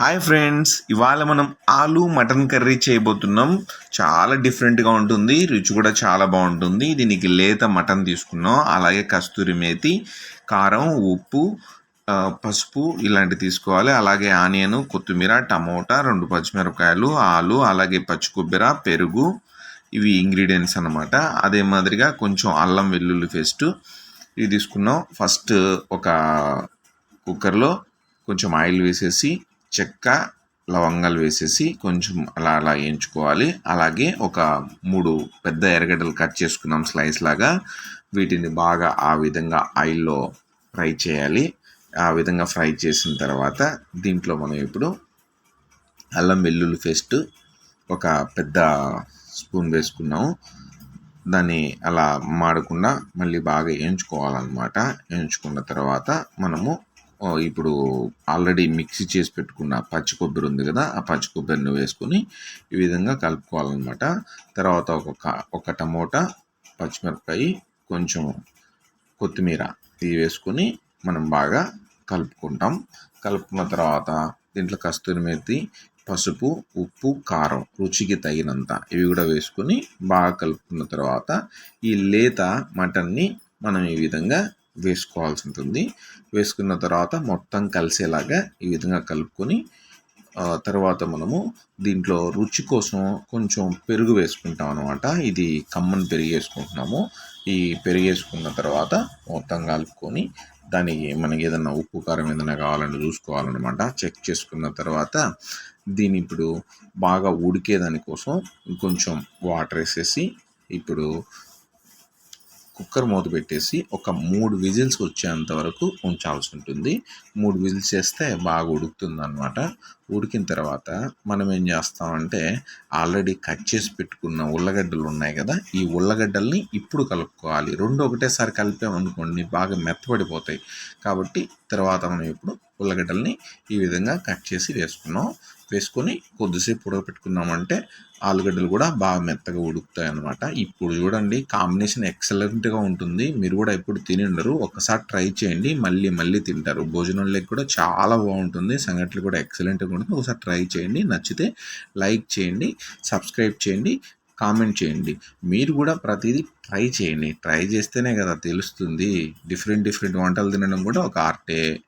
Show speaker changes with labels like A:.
A: Hi friends ఇవాళ మనం ఆలు మటన్ కర్రీ చేయబోతున్నాం. చాలా డిఫరెంట్గా ఉంటుంది రుచి కూడా చాలా బాగుంటుంది. దీనికి లేత మటన్ తీసుకున్నాం అలాగే కస్తూరి మేతి కారం ఉప్పు పసుపు ఇలాంటివి తీసుకోవాలి. అలాగే ఆనియన్ కొత్తిమీర టమోటా రెండు పచ్చిమిరపకాయలు ఆలు అలాగే పచ్చి కొబ్బరి పెరుగు ఇవి ఇంగ్రీడియంట్స్ అన్నమాట. అదే మాదిరిగా కొంచెం అల్లం వెల్లుల్లి పేస్ట్ ఇవి తీసుకున్నాం. ఫస్ట్ ఒక కుక్కర్లో కొంచెం ఆయిల్ వేసేసి చెక్క లవంగాలు వేసేసి కొంచెం అలా అలా వేయించుకోవాలి. అలాగే ఒక మూడు పెద్ద ఎర్రగడ్డలు కట్ చేసుకున్నాం స్లైస్ లాగా. వీటిని బాగా ఆ విధంగా ఆయిల్లో ఫ్రై చేయాలి. ఆ విధంగా ఫ్రై చేసిన తర్వాత దీంట్లో మనం ఇప్పుడు అల్లం వెల్లుల్లి పేస్ట్ ఒక పెద్ద స్పూన్ వేసుకున్నాము. దాన్ని అలా మాడకుండా మళ్ళీ బాగా వేయించుకోవాలన్నమాట. వేయించుకున్న తర్వాత మనము ఇప్పుడు ఆల్రెడీ మిక్సీ చేసి పెట్టుకున్న పచ్చి కొబ్బరి ఉంది కదా ఆ పచ్చి కొబ్బరిని వేసుకొని ఈ విధంగా కలుపుకోవాలన్నమాట. తర్వాత ఒక ఒక టమోటా పచ్చిమిరపకాయ కొంచెం కొత్తిమీర ఇవి వేసుకొని మనం బాగా కలుపుకుంటాం. కలుపుకున్న తర్వాత దీంట్లో కస్తూరి మెత్తి పసుపు ఉప్పు కారం రుచికి తగినంత ఇవి కూడా వేసుకొని బాగా కలుపుకున్న తర్వాత ఈ లేత మటన్ని మనం ఈ విధంగా వేసుకోవాల్సి ఉంటుంది వేసుకున్న తర్వాత మొత్తం కలిసేలాగా ఈ విధంగా కలుపుకొని తర్వాత మనము దీంట్లో రుచి కోసం కొంచెం పెరుగు వేసుకుంటాం అనమాట ఇది కమ్మని పెరుగు వేసుకుంటున్నాము. ఈ పెరుగు వేసుకున్న తర్వాత మొత్తం కలుపుకొని దానికి మనకి ఏదైనా ఉప్పు కారం ఏదైనా కావాలంటే చూసుకోవాలన్నమాట. చెక్ చేసుకున్న తర్వాత దీన్ని ఇప్పుడు బాగా ఉడికే దానికోసం కొంచెం వాటర్ వేసేసి ఇప్పుడు కుక్కర్ మూత పెట్టేసి ఒక మూడు విజిల్స్ వచ్చేంత వరకు ఉంచాల్సి ఉంటుంది. మూడు విజిల్స్ చేస్తే బాగా ఉడుకుతుంది అనమాట ఉడికిన తర్వాత మనం ఏం చేస్తామంటే ఆల్రెడీ కట్ చేసి పెట్టుకున్న ఉల్లగడ్డలు ఉన్నాయి కదా ఈ ఉల్లగడ్డల్ని ఇప్పుడు కలుపుకోవాలి. రెండు ఒకటేసారి కలిపామనుకోండి బాగా మెత్తబడిపోతాయి. కాబట్టి తర్వాత మనం ఇప్పుడు ఉల్లగడ్డల్ని ఈ విధంగా కట్ చేసి వేసుకున్నాం. వేసుకొని కొద్దిసేపు ఉడకపెట్టుకున్నామంటే ఆలుగడ్డలు కూడా బాగా మెత్తగా ఉడుకుతాయి అన్నమాట ఇప్పుడు చూడండి కాంబినేషన్ ఎక్సలెంట్గా ఉంటుంది. మీరు కూడా ఎప్పుడు తిని ఉండరు. ఒకసారి ట్రై చేయండి. మళ్ళీ మళ్ళీ తింటారు. భోజనంలోకి కూడా చాలా బాగుంటుంది. సంగట్లు కూడా ఎక్సలెంట్గా ఉంటుంది. ఒకసారి ట్రై చేయండి. నచ్చితే లైక్ చేయండి సబ్స్క్రైబ్ చేయండి కామెంట్ చేయండి. మీరు కూడా ప్రతిదీ ట్రై చేయండి. ట్రై చేస్తేనే కదా తెలుస్తుంది. డిఫరెంట్ డిఫరెంట్ వంటలు తినడం కూడా ఒక ఆర్టే.